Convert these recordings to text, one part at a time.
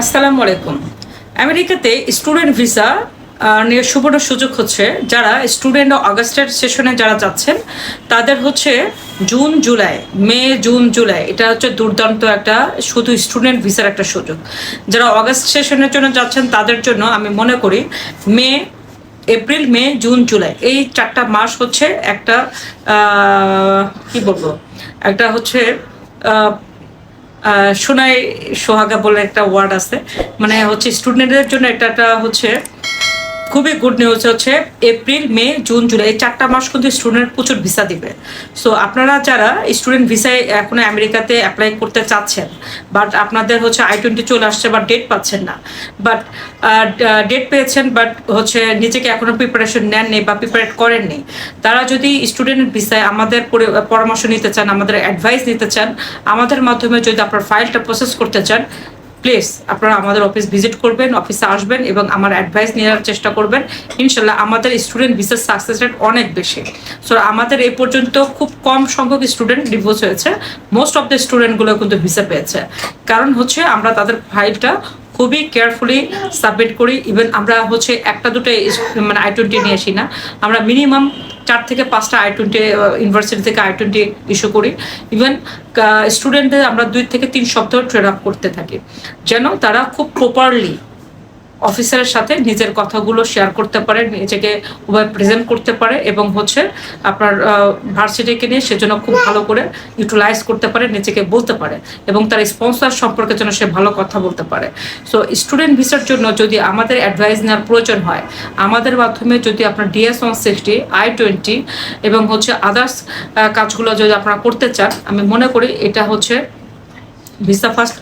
আসসালামু আলাইকুম। আমেরিকাতে স্টুডেন্ট ভিসা নিয়ে সুবর্ণ সুযোগ হচ্ছে যারা স্টুডেন্ট অগাস্টের সেশনে যারা যাচ্ছেন, তাদের হচ্ছে June, July, May, June, July, এটা হচ্ছে দুর্দান্ত একটা শুধু স্টুডেন্ট ভিসার একটা সুযোগ। যারা অগাস্ট সেশনের জন্য যাচ্ছেন, তাদের জন্য আমি মনে করি May, April, May, June, July, এই চারটা মাস হচ্ছে একটা কি বলব, একটা হচ্ছে সোনাই সোহাগা বলে একটা ওয়ার্ড আছে। মানে হচ্ছে স্টুডেন্টদের জন্য একটা একটা হচ্ছে খুবই গুড নিউজ হচ্ছে এপ্রিল মে জুন জুলাই এই চারটা মাস কিন্তু স্টুডেন্ট প্রচুর ভিসা দিবে। সো আপনারা যারা স্টুডেন্ট ভিসায় এখন আমেরিকাতে অ্যাপ্লাই করতে চাচ্ছেন বাট আপনাদের হচ্ছে আই টোয়েন্টি চলে আসছে বা ডেট পাচ্ছেন না বাট ডেট পেয়েছেন বাট হচ্ছে নিজেকে এখনও প্রিপারেশন নেননি বা প্রিপারেট করেননি, তারা যদি স্টুডেন্ট ভিসায় আমাদের পরামর্শ নিতে চান, আমাদের অ্যাডভাইস নিতে চান, আমাদের মাধ্যমে যদি আপনার ফাইলটা প্রসেস করতে চান প্লিজ আপনারা আমাদের অফিস ভিজিট করবেন, অফিসে আসবেন এবং আমার অ্যাডভাইস নেওয়ার চেষ্টা করবেন। ইনশাল্লাহ আমাদের স্টুডেন্ট ভিসার সাকসেস রেট অনেক বেশি। সো আমাদের এই পর্যন্ত খুব কম সংখ্যক স্টুডেন্ট ডিভোর্স হয়েছে। মোস্ট অফ দ্য স্টুডেন্টগুলো কিন্তু ভিসা পেয়েছে। কারণ হচ্ছে আমরা তাদের ফাইলটা খুবই কেয়ারফুলি সাবমিট করি। ইভেন আমরা হচ্ছে একটা দুটো মানে আই টোয়েন্টি নিয়ে আসি না। আমরা মিনিমাম চার থেকে পাঁচটা আই টোয়েন্টি ইউনিভার্সিটি থেকে আই টোয়েন্টি ইস্যু করি। ইভেন স্টুডেন্টদের আমরা দুই থেকে তিন সপ্তাহ ট্রেন আপ করতে থাকি। যেন তারা খুব প্রপারলি অফিসারের সাথে নিজের কথাগুলো শেয়ার করতে পারে, নিজেকে উভয় প্রেজেন্ট করতে পারে এবং হচ্ছে আপনার ভার্সিটিকে নিয়ে সেজন্য খুব ভালো করে ইউটিলাইজ করতে পারে, নিজেকে বলতে পারে এবং তার স্পন্সর সম্পর্কে যেন সে ভালো কথা বলতে পারে। সো স্টুডেন্ট ভিসার জন্য যদি আমাদের অ্যাডভাইস নেওয়ার প্রয়োজন হয়, আমাদের মাধ্যমে যদি আপনার DS one sixty I twenty এবং হচ্ছে আদার্স কাজগুলো যদি আপনারা করতে চান, আমি মনে করি এটা হচ্ছে ভিসা ফার্স্ট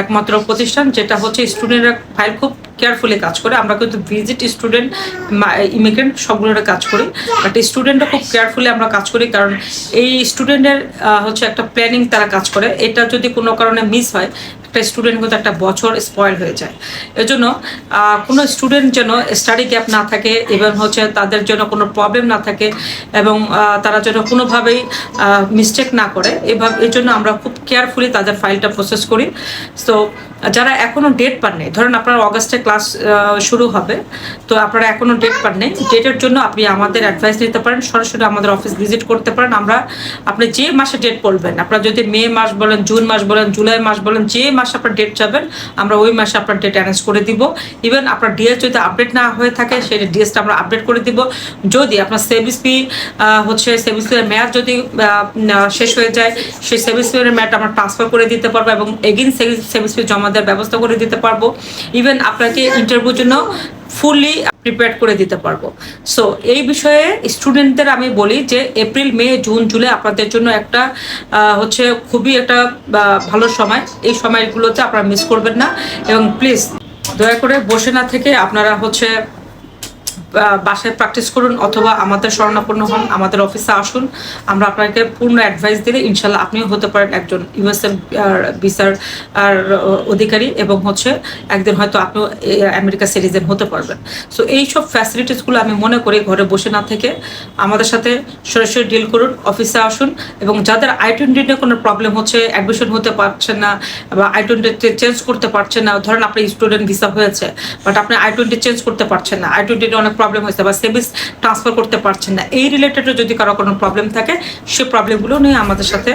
একমাত্র প্রতিষ্ঠান, যেটা হচ্ছে স্টুডেন্টরা ফাইল খুব কেয়ারফুলি কাজ করে। আমরা কিন্তু ভিজিট স্টুডেন্ট ইমিগ্রেন্ট সবগুলোর কাজ করি। বাট স্টুডেন্টরা খুব কেয়ারফুলি আমরা কাজ করি, কারণ এই স্টুডেন্টের হচ্ছে একটা প্ল্যানিং তারা কাজ করে। এটা যদি কোনো কারণে মিস হয় একটা স্টুডেন্ট কিন্তু একটা বছর স্পয়েল হয়ে যায়। এজন্য কোনো স্টুডেন্ট যেন স্টাডি গ্যাপ না থাকে এবং হচ্ছে তাদের জন্য কোনো প্রবলেম না থাকে এবং তারা যেন কোনোভাবেই মিস্টেক না করে, এভাবে এই জন্য আমরা খুব কেয়ারফুলি তাদের ফাইলটা প্রসেস করি। সো যারা এখনও ডেট পাননি, ধরেন আপনার অগাস্টে ক্লাস শুরু হবে, তো আপনারা এখনও ডেট পাননি ডেটের জন্য আপনি আমাদের অ্যাডভাইস নিতে পারেন, সরাসরি আমাদের অফিস ভিজিট করতে পারেন। আমরা, আপনি যে মাসে ডেট বলবেন, আপনারা যদি মে মাস বলেন, জুন মাস বলেন, জুলাই মাস বলেন, যে মাসে আপনার ডেট যাবেন, আমরা ওই মাসে আপনার ডেট অ্যারেঞ্জ করে দিব। ইভেন আপনার ডিএস যদি আপডেট না হয়ে থাকে, সেই ডিএসটা আমরা আপডেট করে দিব। যদি আপনার সেভিস ফি হচ্ছে সেভিস ফির মেয়াদ যদি শেষ হয়ে যায়, সেই সেভিস ফির মেয়াদ আমরা ট্রান্সফার করে দিতে পারব এবং এগেন সেভিস ফি জমা দেওয়ার ব্যবস্থা করে দিতে পারব। ইভেন আপনাকে ইন্টারভিউর জন্য ফুললি প্রিপেয়ার করে দিতে পারব। সো এই বিষয়ে স্টুডেন্টদের আমি বলি যে এপ্রিল মে জুন জুলাই আপনাদের জন্য একটা হচ্ছে খুবই একটা ভালো সময়। এই সময়গুলোতে আপনারা মিস করবেন না। এবং প্লিজ দয়া করে বসে না থেকে আপনারা হচ্ছে বাসায় প্র্যাকটিস করুন অথবা আমাদের শরণাপন্ন হন, আমাদের অফিসে আসুন। আমরা আপনাকে পূর্ণ অ্যাডভাইস দিলে ইনশাল্লাহ আপনিও হতে পারেন একজন ইউএসএ ভিসার আর অধিকারী এবং হচ্ছে একদিন হয়তো আপনিও আমেরিকা সিটিজেন হতে পারবেন। সো এইসব ফ্যাসিলিটিসগুলো আমি মনে করি ঘরে বসে না থেকে আমাদের সাথে সরাসরি ডিল করুন অফিসে আসুন এবং যাদের আই টোয়েন্টি কোনো প্রবলেম হচ্ছে অ্যাডমিশন হতে পারছেন না বা আই টোয়েন্টি চেঞ্জ করতে পারছেন না, ধরেন আপনার স্টুডেন্ট ভিসা হয়েছে বাট আপনি আই টোয়েন্টি চেঞ্জ করতে পারছেন না আই টোয়েন্টি অনেক প্রবলেম হয়েছে বা সেভিস ট্রান্সফার করতে পারছেন না। এই রিলেটেডও যদি কারও কোনো প্রবলেম থাকে, সে প্রবলেমগুলো নিয়ে আমাদের সাথে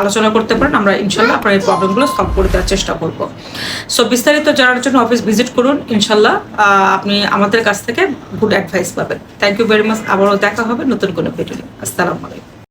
আলোচনা করতে পারেন। আমরা ইনশাল্লাহ আপনার এই প্রবলেমগুলো সলভ করে দেওয়ার চেষ্টা করব। সো বিস্তারিত জানার জন্য অফিস ভিজিট করুন। ইনশাল্লাহ আপনি আমাদের কাছ থেকে গুড অ্যাডভাইস পাবেন। থ্যাংক ইউ ভেরি মাচ আবারও দেখা হবে নতুন কোনো ভিডিও। আসসালামু আলাইকুম।